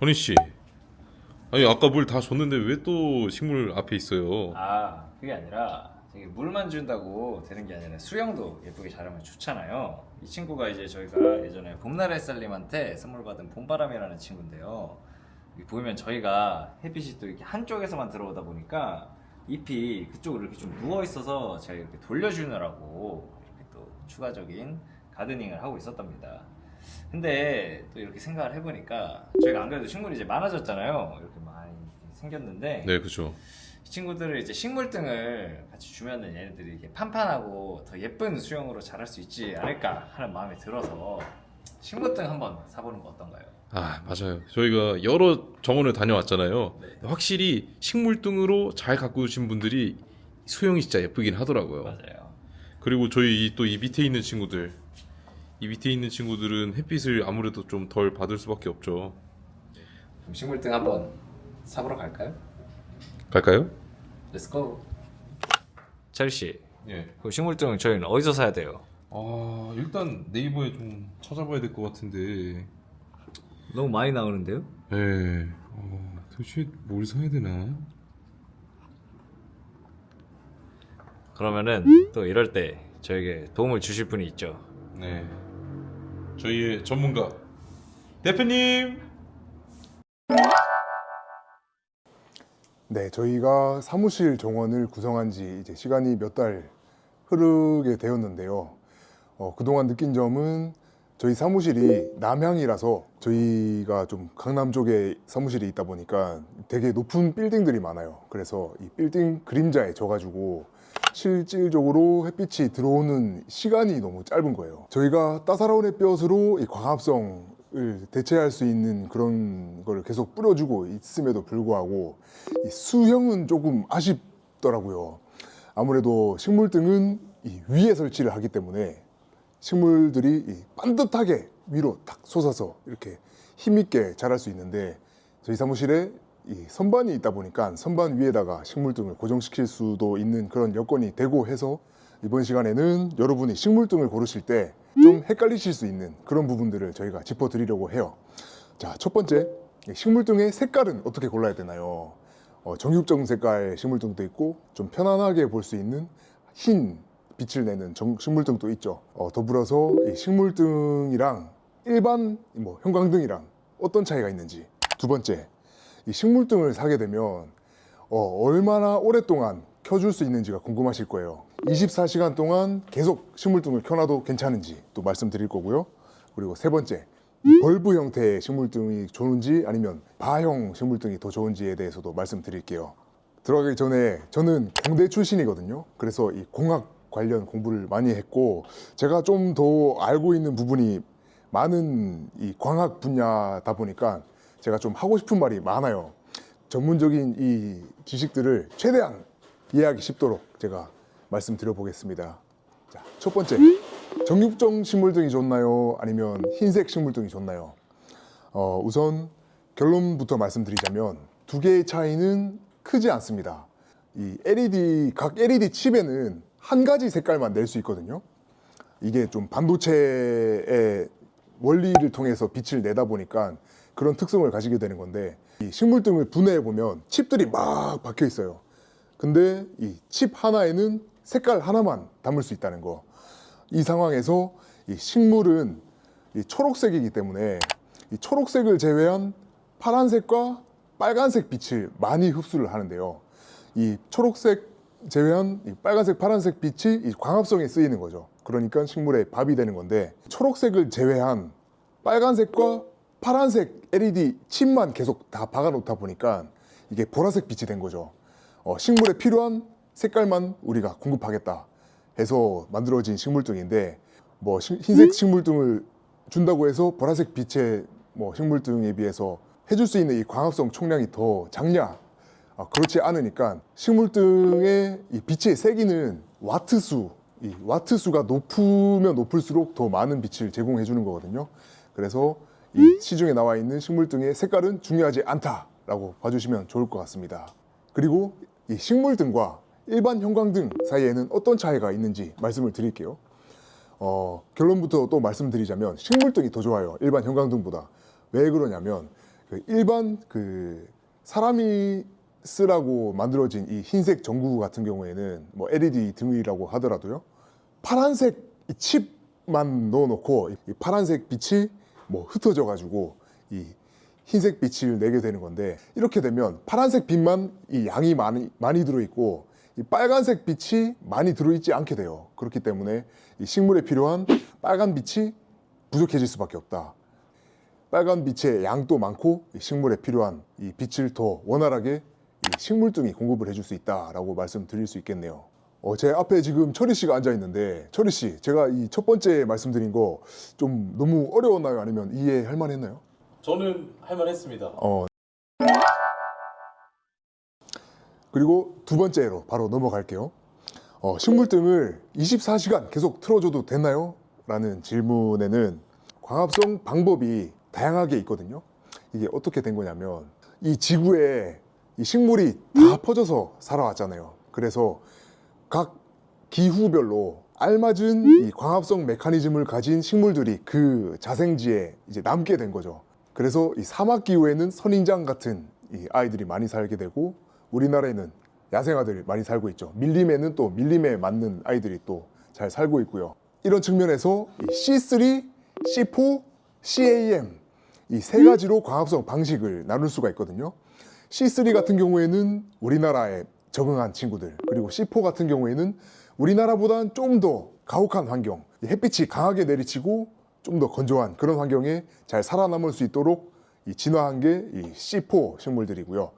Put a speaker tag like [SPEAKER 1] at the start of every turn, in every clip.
[SPEAKER 1] 허니 씨. 아니 아까 물 다 줬는데 왜 또 식물 앞에 있어요?
[SPEAKER 2] 아 그게 아니라 이게 물만 준다고 되는 게 아니라 수영도 예쁘게 잘하면 좋잖아요. 이 친구가 이제 저희가 예전에 봄날의 쌀님한테 선물 받은 봄바람이라는 친구인데요. 보이면 저희가 햇빛이 또 이렇게 한쪽에서만 들어오다 보니까 잎이 그쪽으로 이렇게 좀 누워 있어서 제가 이렇게 돌려주느라고 이렇게 또 추가적인 가드닝을 하고 있었답니다. 근데 또 이렇게 생각을 해보니까 저희가 안 그래도 식물이 이제 많아졌잖아요. 이렇게 많이 생겼는데
[SPEAKER 1] 네, 그죠.
[SPEAKER 2] 이 친구들을 이제 식물등을 같이 주면은 얘네들이 이렇게 판판하고 더 예쁜 수영으로 자랄 수 있지 않을까 하는 마음이 들어서 식물등 한번 사보는 거 어떤가요?
[SPEAKER 1] 아 맞아요. 저희가 여러 정원을 다녀왔잖아요.
[SPEAKER 2] 네.
[SPEAKER 1] 확실히 식물등으로 잘 가꾸신 분들이 수영이 진짜 예쁘긴 하더라고요.
[SPEAKER 2] 맞아요.
[SPEAKER 1] 그리고 저희 또 이 밑에 있는 친구들, 이 밑에 있는 친구들은 햇빛을 아무래도 좀 덜 받을 수밖에 없죠.
[SPEAKER 2] 그럼 식물등 한번 사보러 갈까요?
[SPEAKER 1] 갈까요?
[SPEAKER 2] Let's go. 찰 씨,
[SPEAKER 1] 예.
[SPEAKER 2] 그 식물등 저희는 어디서 사야 돼요?
[SPEAKER 1] 아 일단 네이버에 좀 찾아봐야 될 것 같은데.
[SPEAKER 2] 너무 많이 나오는데요?
[SPEAKER 1] 예. 어, 도대체 뭘 사야 되나?
[SPEAKER 2] 그러면은 또 이럴 때 저에게 도움을 주실 분이 있죠.
[SPEAKER 1] 네. 저희의 전문가 대표님.
[SPEAKER 3] 네, 저희가 사무실 정원을 구성한 지 이제 시간이 몇 달 흐르게 되었는데요. 어, 그동안 느낀 점은 저희 사무실이 남향이라서 저희가 좀 강남 쪽에 사무실이 있다 보니까 되게 높은 빌딩들이 많아요. 그래서 이 빌딩 그림자에 져가지고 실질적으로 햇빛이 들어오는 시간이 너무 짧은 거예요. 저희가 따사로운 햇볕으로 이 광합성 을 대체할 수 있는 그런 걸 계속 뿌려주고 있음에도 불구하고 이 수형은 조금 아쉽더라고요. 아무래도 식물 등은 이 위에 설치를 하기 때문에 식물들이 이 반듯하게 위로 탁 솟아서 이렇게 힘있게 자랄 수 있는데 저희 사무실에 이 선반이 있다 보니까 선반 위에다가 식물 등을 고정시킬 수도 있는 그런 여건이 되고 해서 이번 시간에는 여러분이 식물 등을 고르실 때 좀 헷갈리실 수 있는 그런 부분들을 저희가 짚어드리려고 해요. 자, 첫 번째, 이 식물 등의 색깔은 어떻게 골라야 되나요? 어, 정육점 색깔 식물 등도 있고 좀 편안하게 볼 수 있는 흰 빛을 내는 정- 식물 등도 있죠. 어, 더불어서 이 식물 등이랑 일반 뭐 형광등이랑 어떤 차이가 있는지. 두 번째, 이 식물등을 사게 되면 어, 얼마나 오랫동안 켜줄 수 있는지가 궁금하실 거예요. 24시간 동안 계속 식물등을 켜놔도 괜찮은지 또 말씀드릴 거고요. 그리고 세 번째, 이 벌브 형태의 식물등이 좋은지 아니면 바형 식물등이 더 좋은지에 대해서도 말씀드릴게요. 들어가기 전에 저는 공대 출신이거든요. 그래서 이 공학 관련 공부를 많이 했고 제가 좀 더 알고 있는 부분이 많은 이 광학 분야다 보니까 제가 좀 하고 싶은 말이 많아요. 전문적인 이 지식들을 최대한 이해하기 쉽도록 제가 말씀드려 보겠습니다. 자, 첫 번째. 정육점 식물등이 좋나요? 아니면 흰색 식물등이 좋나요? 어, 우선 결론부터 말씀드리자면 두 개의 차이는 크지 않습니다. 이 LED 각 LED 칩에는 한 가지 색깔만 낼 수 있거든요. 이게 좀 반도체의 원리를 통해서 빛을 내다 보니까 그런 특성을 가지게 되는 건데 이 식물 등을 분해해 보면 칩들이 막 박혀 있어요. 근데 이 칩 하나에는 색깔 하나만 담을 수 있다는 거. 이 상황에서 이 식물은 이 초록색이기 때문에 이 초록색을 제외한 파란색과 빨간색 빛을 많이 흡수를 하는데요. 이 초록색 제외한 이 빨간색, 파란색 빛이 이 광합성에 쓰이는 거죠. 그러니까 식물의 밥이 되는 건데 초록색을 제외한 빨간색과 파란색 LED 칩만 계속 다 박아 놓다 보니까 이게 보라색 빛이 된 거죠. 어, 식물에 필요한 색깔만 우리가 공급하겠다 해서 만들어진 식물등인데 뭐 시- 흰색 식물등을 준다고 해서 보라색 빛의 뭐 식물등에 비해서 해줄 수 있는 이 광합성 총량이 더 작냐? 아, 그렇지 않으니까 식물등의 이 빛의 세기는 와트 수, 이 와트 수가 높으면 높을수록 더 많은 빛을 제공해 주는 거거든요. 그래서 이 시중에 나와 있는 식물 등의 색깔은 중요하지 않다라고 봐주시면 좋을 것 같습니다. 그리고 이 식물 등과 일반 형광등 사이에는 어떤 차이가 있는지 말씀을 드릴게요. 어, 결론부터 또 말씀드리자면 식물등이 더 좋아요. 일반 형광등보다. 왜 그러냐면 그그 일반 그 사람이 쓰라고 만들어진 이 흰색 전구 같은 경우에는 뭐 LED 등이라고 하더라도요. 파란색 이 칩만 넣어놓고 이 파란색 빛이 뭐 흩어져 가지고 이 흰색 빛을 내게 되는 건데 이렇게 되면 파란색 빛만 이 양이 많이 많이 들어 있고 이 빨간색 빛이 많이 들어 있지 않게 돼요. 그렇기 때문에 이 식물에 필요한 빨간 빛이 부족해질 수밖에 없다. 빨간 빛의 양도 많고 이 식물에 필요한 이 빛을 더 원활하게 이 식물등이 공급을 해줄 수 있다라고 말씀드릴 수 있겠네요. 어, 제 앞에 지금 철희 씨가 앉아 있는데 철희 씨, 제가 이 첫 번째 말씀드린 거 좀 너무 어려웠나요? 아니면 이해할 만했나요?
[SPEAKER 1] 저는 할만했습니다.
[SPEAKER 3] 어. 그리고 두 번째로 바로 넘어갈게요. 어, 식물등을 24시간 계속 틀어줘도 되나요? 라는 질문에는 광합성 방법이 다양하게 있거든요. 이게 어떻게 된 거냐면 이 지구에 이 식물이 다 퍼져서 살아왔잖아요. 그래서 각 기후별로 알맞은 이 광합성 메커니즘을 가진 식물들이 그 자생지에 이제 남게 된 거죠. 그래서 이 사막 기후에는 선인장 같은 이 아이들이 많이 살게 되고 우리나라에는 야생아들 많이 살고 있죠. 밀림에는 또 밀림에 맞는 아이들이 또 잘 살고 있고요. 이런 측면에서 이 C3, C4, CAM 이 세 가지로 광합성 방식을 나눌 수가 있거든요. C3 같은 경우에는 우리나라에 적응한 친구들 그리고 C4 같은 경우에는 우리나라보다는 좀 더 가혹한 환경 이 햇빛이 강하게 내리치고 좀 더 건조한 그런 환경에 잘 살아남을 수 있도록 이 진화한 게 이 C4 식물들이고요.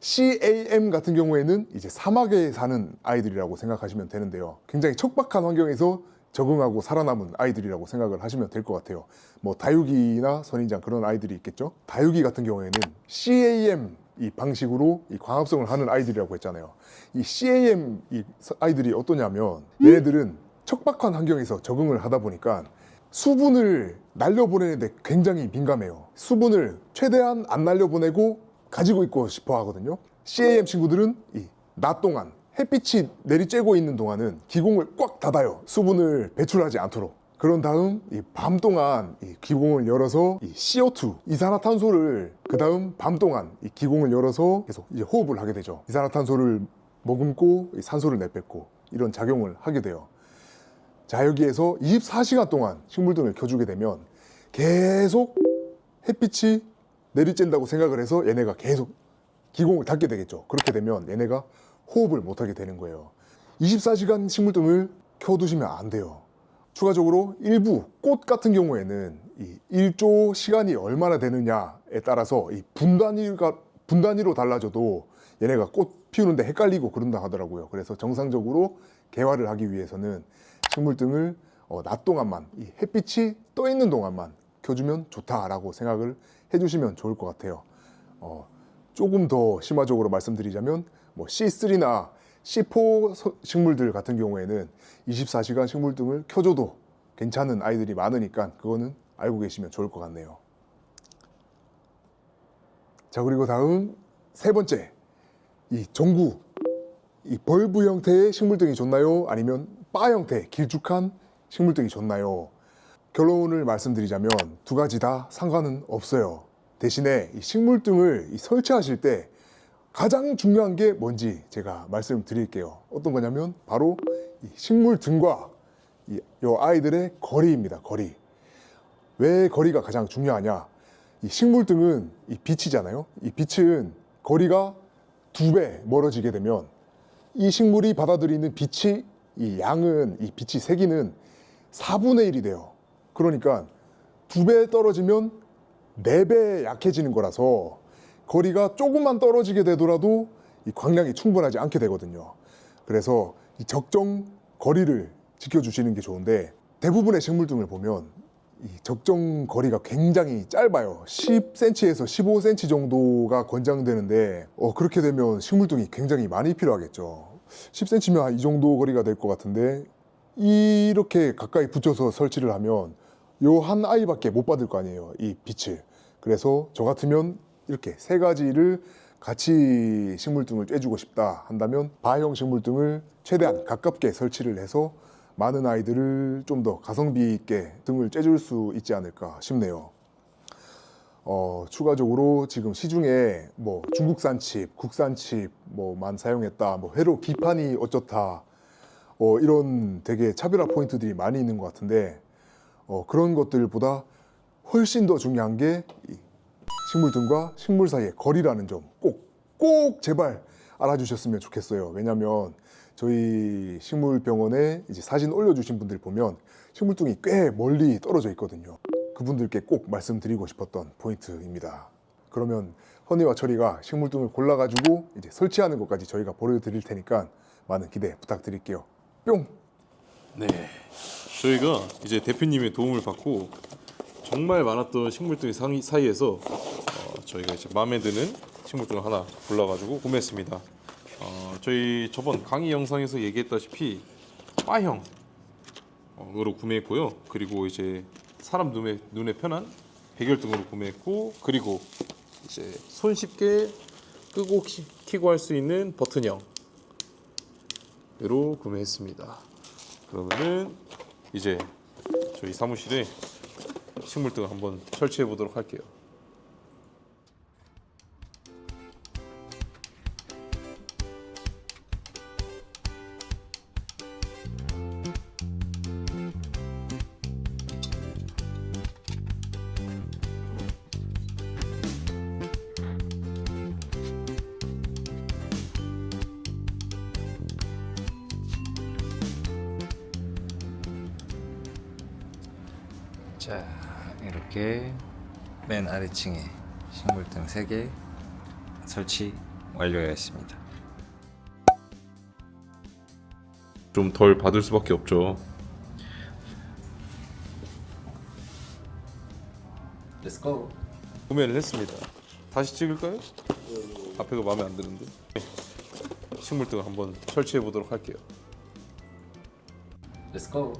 [SPEAKER 3] CAM 같은 경우에는 이제 사막에 사는 아이들이라고 생각하시면 되는데요. 굉장히 척박한 환경에서 적응하고 살아남은 아이들이라고 생각을 하시면 될 것 같아요. 뭐 다육이나 선인장 그런 아이들이 있겠죠. 다육이 같은 경우에는 CAM 이 방식으로 이 광합성을 하는 아이들이라고 했잖아요. 이 CAM 이 서- 아이들이 어떠냐면 얘네들은 척박한 환경에서 적응을 하다 보니까 수분을 날려보내는데 굉장히 민감해요. 수분을 최대한 안 날려보내고 가지고 있고 싶어 하거든요. CAM 친구들은 이 낮 동안 햇빛이 내리쬐고 있는 동안은 기공을 꽉 닫아요. 수분을 배출하지 않도록. 그런 다음 이 밤 동안 이 기공을 열어서 이 CO2 이산화탄소를 그 다음 밤 동안 이 기공을 열어서 계속 이제 호흡을 하게 되죠. 이산화탄소를 머금고 이 산소를 내뱉고 이런 작용을 하게 돼요. 자 여기에서 24시간 동안 식물등을 켜주게 되면 계속 햇빛이 내리쬐다고 생각을 해서 얘네가 계속 기공을 닫게 되겠죠. 그렇게 되면 얘네가 호흡을 못하게 되는 거예요. 24시간 식물등을 켜두시면 안 돼요. 추가적으로 일부 꽃 같은 경우에는 이 일조 시간이 얼마나 되느냐에 따라서 이 분단위가 분단위로 달라져도 얘네가 꽃 피우는데 헷갈리고 그런다 하더라고요. 그래서 정상적으로 개화를 하기 위해서는 식물등을 어, 낮 동안만 이 햇빛이 떠 있는 동안만 켜주면 좋다라고 생각을 해주시면 좋을 것 같아요. 어, 조금 더 심화적으로 말씀드리자면 뭐 C3나 C4 서- 식물들 같은 경우에는 24시간 식물 등을 켜줘도 괜찮은 아이들이 많으니까 그거는 알고 계시면 좋을 것 같네요. 자 그리고 다음 세 번째 이 전구 이 벌브 형태의 식물등이 좋나요? 아니면 바 형태 길쭉한 식물등이 좋나요? 결론을 말씀드리자면 두 가지 다 상관은 없어요. 대신에 이 식물등을 이 설치하실 때 가장 중요한 게 뭔지 제가 말씀드릴게요. 어떤 거냐면 바로 이 식물 등과 이, 요 아이들의 거리입니다. 거리. 왜 거리가 가장 중요하냐? 이 식물 등은 이 빛이잖아요. 이 빛은 거리가 두 배 멀어지게 되면 이 식물이 받아들이는 빛이 이 양은 이 빛이 세기는 4분의 1이 돼요. 그러니까 두 배 떨어지면 네 배 약해지는 거라서 거리가 조금만 떨어지게 되더라도 이 광량이 충분하지 않게 되거든요. 그래서 이 적정 거리를 지켜주시는 게 좋은데 대부분의 식물 등을 보면 이 적정 거리가 굉장히 짧아요. 10cm에서 15cm 정도가 권장되는데 어, 그렇게 되면 식물등이 굉장히 많이 필요하겠죠. 10cm면 이 정도 거리가 될 것 같은데 이렇게 가까이 붙여서 설치를 하면 요 한 아이밖에 못 받을 거 아니에요. 이 빛을. 그래서 저 같으면 이렇게 세 가지를 같이 식물등을 쬐주고 싶다 한다면 바형 식물등을 최대한 가깝게 설치를 해서 많은 아이들을 좀 더 가성비 있게 등을 쬐줄 수 있지 않을까 싶네요. 어, 추가적으로 지금 시중에 뭐 중국산 칩, 국산 칩뭐만 사용했다, 뭐 회로 기판이 어쩌다, 어, 이런 되게 차별화 포인트들이 많이 있는 것 같은데 어, 그런 것들보다 훨씬 더 중요한 게이 식물 등과 식물 사이의 거리라는 점 꼭 꼭 제발 알아주셨으면 좋겠어요. 왜냐하면 저희 식물병원에 이제 사진 올려주신 분들 보면 식물등이 꽤 멀리 떨어져 있거든요. 그분들께 꼭 말씀드리고 싶었던 포인트입니다. 그러면 허니와 철이가 식물등을 골라가지고 이제 설치하는 것까지 저희가 보여드릴 테니까 많은 기대 부탁드릴게요. 뿅!
[SPEAKER 1] 네. 저희가 이제 대표님의 도움을 받고 정말 많았던 식물등 상위- 사이에서 어, 저희가 이제 마음에 드는 식물등을 하나 골라가지고 구매했습니다. 어, 저희 저번 강의 영상에서 얘기했다시피 바형 으로 구매했고요. 그리고 이제 사람 눈에 눈에 편한 해결등으로 구매했고 그리고 이제 손쉽게 끄고 키, 키고 할 수 있는 버튼형 으로 구매했습니다. 그러면은 이제 저희 사무실에 식물등을 한번 설치해 보도록 할게요.
[SPEAKER 2] 자 이렇게 맨 아래층에 식물등 3개 설치 완료하였습니다
[SPEAKER 1] 좀 덜 받을 수밖에 없죠.
[SPEAKER 2] 렛츠고
[SPEAKER 1] 구매를 했습니다. 다시 찍을까요? 앞에가 마음에 안 드는데. 네. 식물등을 한번 설치해 보도록 할게요.
[SPEAKER 2] 렛츠고